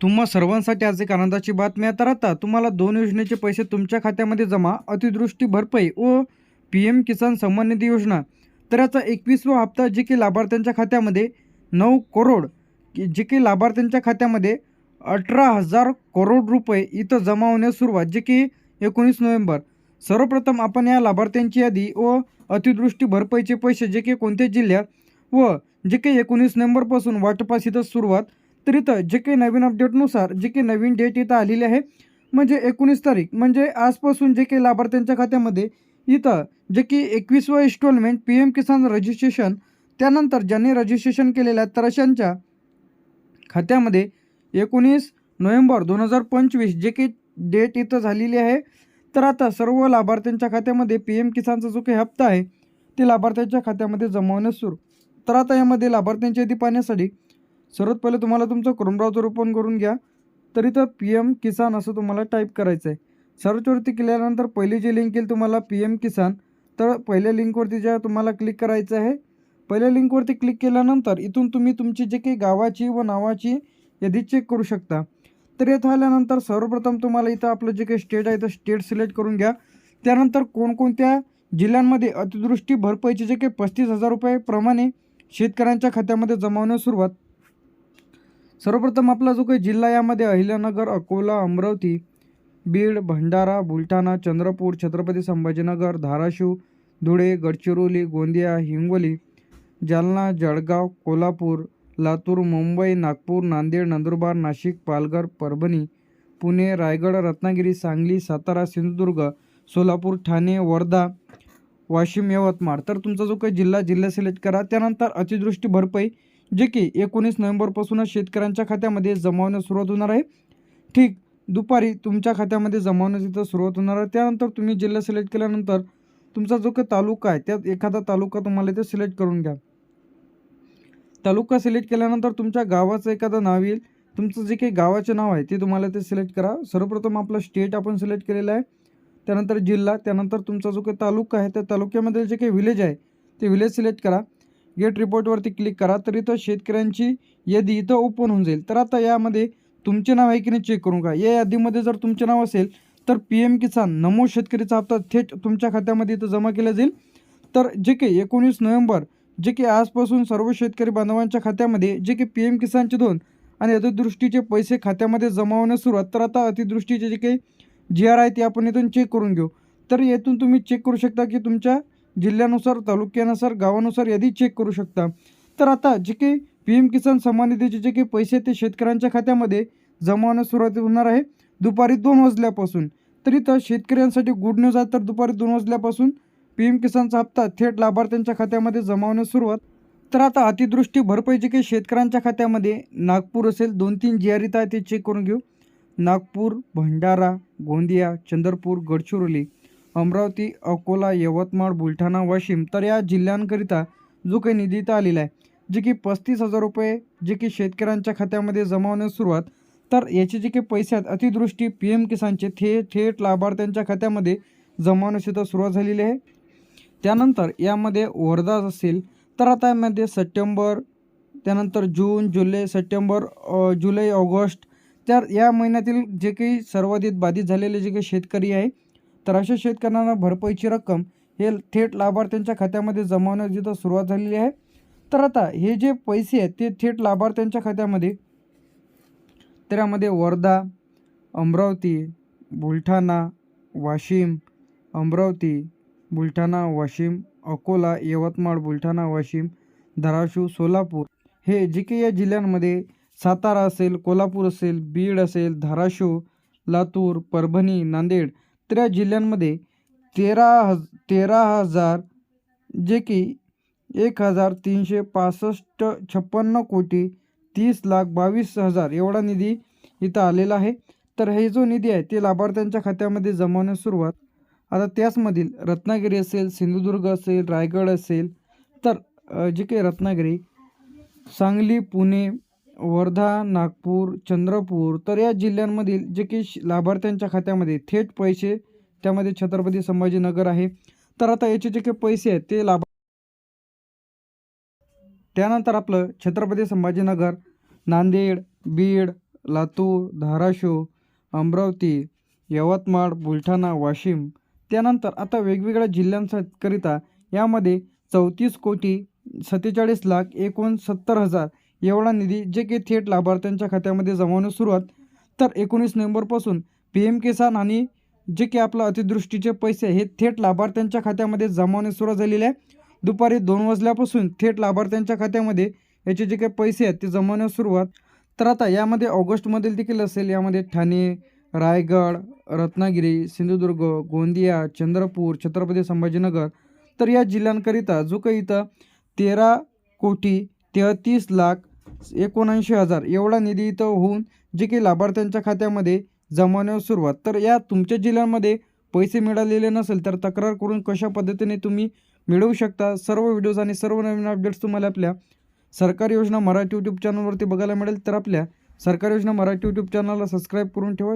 तुम्हा सर्वांसाठी आज एक आनंदाची बातमी आता तर आता तुम्हाला दोन योजनेचे पैसे तुमच्या खात्यामध्ये जमा अतिदृष्टी भरपाई व पी एम किसान सन्मान निधी योजना. तर याचा एकवीसवा हप्ता जे की लाभार्थ्यांच्या खात्यामध्ये नऊ करोड की जे की लाभार्थ्यांच्या खात्यामध्ये अठरा हजार करोड रुपये इथं जमा होण्यास सुरुवात जे की एकोणीस नोव्हेंबर. सर्वप्रथम आपण या लाभार्थ्यांची यादी व अतिदृष्टी भरपाईचे पैसे जे की कोणत्या जिल्ह्यात व जे काही एकोणीस नोव्हेंबरपासून वाटपास इथं सुरुवात तर इथं जे काही नवीन अपडेटनुसार जे काही नवीन डेट इथं आलेली आहे म्हणजे एकोणीस तारीख म्हणजे आजपासून जे काही लाभार्थ्यांच्या खात्यामध्ये इथं जे की एकवीसवं installment P M Kisan registration त्यानंतर ज्यांनी रजिस्ट्रेशन केलेलं आहे तर अशांच्या खात्यामध्ये एकोणीस नोव्हेंबर दोन हजार पंचवीस जे की डेट इथं झालेली आहे. तर आता सर्व लाभार्थ्यांच्या खात्यामध्ये पी एम किसानचा जो काही हप्ता आहे ते लाभार्थ्यांच्या खात्यामध्ये जमवण्यास सुरू. तर आता यामध्ये लाभार्थ्यांची यादी पाहण्यासाठी सर्वात पहिले तुम्हाला तुमचं क्रोम ब्राउझर ओपन करून घ्या. तर इथं पी एम किसान असं तुम्हाला टाईप करायचं आहे सर्चवरती केल्यानंतर पहिली जी लिंक येईल तुम्हाला पी एम किसान. तर पहिल्या लिंकवरती ज्या तुम्हाला क्लिक करायचं आहे पहिल्या लिंकवरती क्लिक केल्यानंतर इथून तुम्ही तुमची जे काही गावाची व नावाची यादी चेक करू शकता. तर येथे आल्यानंतर सर्वप्रथम तुम्हाला इथं आपलं जे काही स्टेट आहे तर स्टेट सिलेक्ट करून घ्या. त्यानंतर कोणकोणत्या जिल्ह्यांमध्ये अतिदृष्टी भरपाईचे जे काही पस्तीस हजार रुपये प्रमाणे शेतकऱ्यांच्या खात्यामध्ये जमावण्यास सुरुवात सर्वप्रथम आपला जो काही जिल्हा यामध्ये अहिल्यानगर अकोला अमरावती बीड भंडारा बुलढाणा चंद्रपूर छत्रपती संभाजीनगर धाराशिव धुळे गडचिरोली गोंदिया हिंगोली जालना जळगाव कोल्हापूर लातूर मुंबई नागपूर नांदेड नंदुरबार नाशिक पालघर परभणी पुणे रायगड रत्नागिरी सांगली सातारा सिंधुदुर्ग सोलापूर ठाणे वर्धा वाशिम यवतमाळ. तर तुमचा जो काही जिल्हा जिल्हा सिलेक्ट करा. त्यानंतर अतिदृष्टी भरपाई जे की एकोणीस नोव्हेंबरपासूनच शेतकऱ्यांच्या खात्यामध्ये जमावण्यास सुरुवात होणार आहे. ठीक दुपारी तुमच्या खात्यामध्ये जमावण्यास इथं सुरुवात होणार आहे त्यानंतर तुम्ही जिल्हा सिलेक्ट केल्यानंतर तुमचा जो काही तालुका आहे त्यात एखादा तालुका तुम्हाला इथे सिलेक्ट करून घ्या. तालुका सिलेक्ट केल्यानंतर तुमच्या गावाचं एखादं नाव येईल. तुमचं जे काही गावाचे नाव आहे ते तुम्हाला ते सिलेक्ट करा. सर्वप्रथम आपलं स्टेट आपण सिलेक्ट केलेलं आहे. त्यानंतर जिल्हा त्यानंतर तुमचा जो काही तालुका आहे त्या तालुक्यामध्ये जे काही विलेज आहे ते विलेज सिलेक्ट करा. गेट रिपोर्टवरती क्लिक करा तर इथं शेतकऱ्यांची यादी इथं ओपन होऊन जाईल. तर आता यामध्ये तुमचे नाव आहे की नाही चेक करून का या यादीमध्ये जर तुमचे नाव असेल तर पी एम किसान नमो शेतकरीचा हप्ता थेट तुमच्या खात्यामध्ये इथं जमा केला जाईल. तर जे काही एकोणीस नोव्हेंबर जे की आजपासून सर्व शेतकरी बांधवांच्या खात्यामध्ये जे की पी एम किसानचे दोन आणि अतिदृष्टीचे पैसे खात्यामध्ये जमा होण्यास सुरुवात. तर आता अतिदृष्टीचे जे काही जी आर आहे ते आपण इथून चेक करून घेऊ. तर येथून तुम्ही चेक करू शकता की तुमच्या जिल्ह्यानुसार तालुक्यानुसार गावानुसार यादी चेक करू शकता. तर आता जे काही पी एम किसान सन्मान निधीचे जे काही पैसे ते शेतकऱ्यांच्या खात्यामध्ये जमा होण्यास सुरुवात होणार आहे. दुपारी दोन वाजल्यापासून. तर इथं शेतकऱ्यांसाठी गुड न्यूज आहे. तर दुपारी दोन वाजल्यापासून पी एम किसानचा हप्ता थेट लाभार्थ्यांच्या खात्यामध्ये जमा होण्यास सुरुवात. तर आता अतिदृष्टी भरपाई जे काही शेतकऱ्यांच्या खात्यामध्ये नागपूर असेल दोन तीन जी आर आहे ते चेक करून घेऊ. नागपूर भंडारा गोंदिया चंद्रपूर गडचिरोली. अमरावती अकोला यवतमाळ बुलढाणा वाशिम तर या जिल्ह्यांकरिता जो काही निधी इथं आलेला आहे जे की पस्तीस हजार रुपये जे की शेतकऱ्यांच्या खात्यामध्ये जमा होण्यास सुरुवात तर याचे जे काही पैसे आहेत अतिदृष्टी पी एम किसानचे थे थेट लाभार्थ्यांच्या खात्यामध्ये जमा होण्यास इथं सुरुवात झालेली आहे. त्यानंतर यामध्ये वर्धा असेल तर आता यामध्ये सप्टेंबर त्यानंतर जून जुलै सप्टेंबर जुलै ऑगस्ट तर या महिन्यातील जे काही सर्वाधिक बाधित झालेले जे काही शेतकरी आहे तर अशा शेतकऱ्यांना भरपाईची रक्कम हे थेट लाभार्थ्यांच्या खात्यामध्ये जमावण्याची तर सुरुवात झालेली आहे. तर आता हे जे पैसे आहेत ते थेट लाभार्थ्यांच्या खात्यामध्ये त्यामध्ये वर्धा अमरावती बुलढाणा वाशिम अमरावती बुलढाणा वाशिम अकोला यवतमाळ बुलढाणा वाशिम धाराशिव सोलापूर. हे जे काही या जिल्ह्यांमध्ये सातारा असेल कोल्हापूर असेल बीड असेल धाराशिव लातूर परभणी नांदेड तर जिल्ह्यांमध्ये तेरा हज तेरा हजार जे की एक हजार तीनशे पासष्ट छप्पन्न कोटी तीस लाख बावीस हजार एवढा निधी इथं आलेला आहे. तर हे जो निधी आहे ते लाभार्थ्यांच्या खात्यामध्ये जमवण्यास सुरुवात. आता त्याचमधील रत्नागिरी असेल सिंधुदुर्ग असेल रायगड असेल तर जे काही रत्नागिरी सांगली पुणे वर्धा नागपूर चंद्रपूर तर या जिल्ह्यांमधील जे की श- लाभार्थ्यांच्या खात्यामध्ये थेट पैसे त्यामध्ये छत्रपती संभाजीनगर आहे. तर आता याचे जे काही पैसे आहेत ते लाभ त्यानंतर आपलं छत्रपती संभाजीनगर नांदेड बीड लातूर धाराशिव अमरावती यवतमाळ बुलढाणा वाशिम. त्यानंतर आता वेगवेगळ्या जिल्ह्यांकरिता यामध्ये चौतीस कोटी सत्तेचाळीस लाख एकोणसत्तर हजार एवढा निधी जे की थेट लाभार्थ्यांच्या खात्यामध्ये जमावण्यास सुरुवात तर एकोणीस नोव्हेंबरपासून पी एम किसान आणि जे की आपलं अतिदृष्टीचे पैसे हे थेट लाभार्थ्यांच्या खात्यामध्ये जमावण्यास सुरुवात झालेली आहे. दुपारी दोन वाजल्यापासून थेट लाभार्थ्यांच्या खात्यामध्ये याचे जे काही पैसे आहेत ते जमावण्यास सुरुवात. तर आता यामध्ये ऑगस्टमधील देखील असेल यामध्ये ठाणे रायगड रत्नागिरी सिंधुदुर्ग गोंदिया चंद्रपूर छत्रपती संभाजीनगर तर या जिल्ह्यांकरिता जो काही इथं तेरा कोटी तेहतीस लाख एकोणऐंशी हजार एवढा निधी इथं होऊन जे की लाभार्थ्यांच्या खात्यामध्ये जमावण्यास सुरुवात. तर या तुमच्या जिल्ह्यांमध्ये पैसे मिळालेले नसेल तर तक्रार करून कशा पद्धतीने तुम्ही मिळवू शकता? सर्व व्हिडिओज आणि सर्व नवीन अपडेट्स तुम्हाला आपल्या सरकारी योजना मराठी यूट्यूब चॅनलवरती बघायला मिळेल. तर आपल्या सरकारी योजना मराठी यूट्यूब चॅनलला सबस्क्राईब करून ठेवा.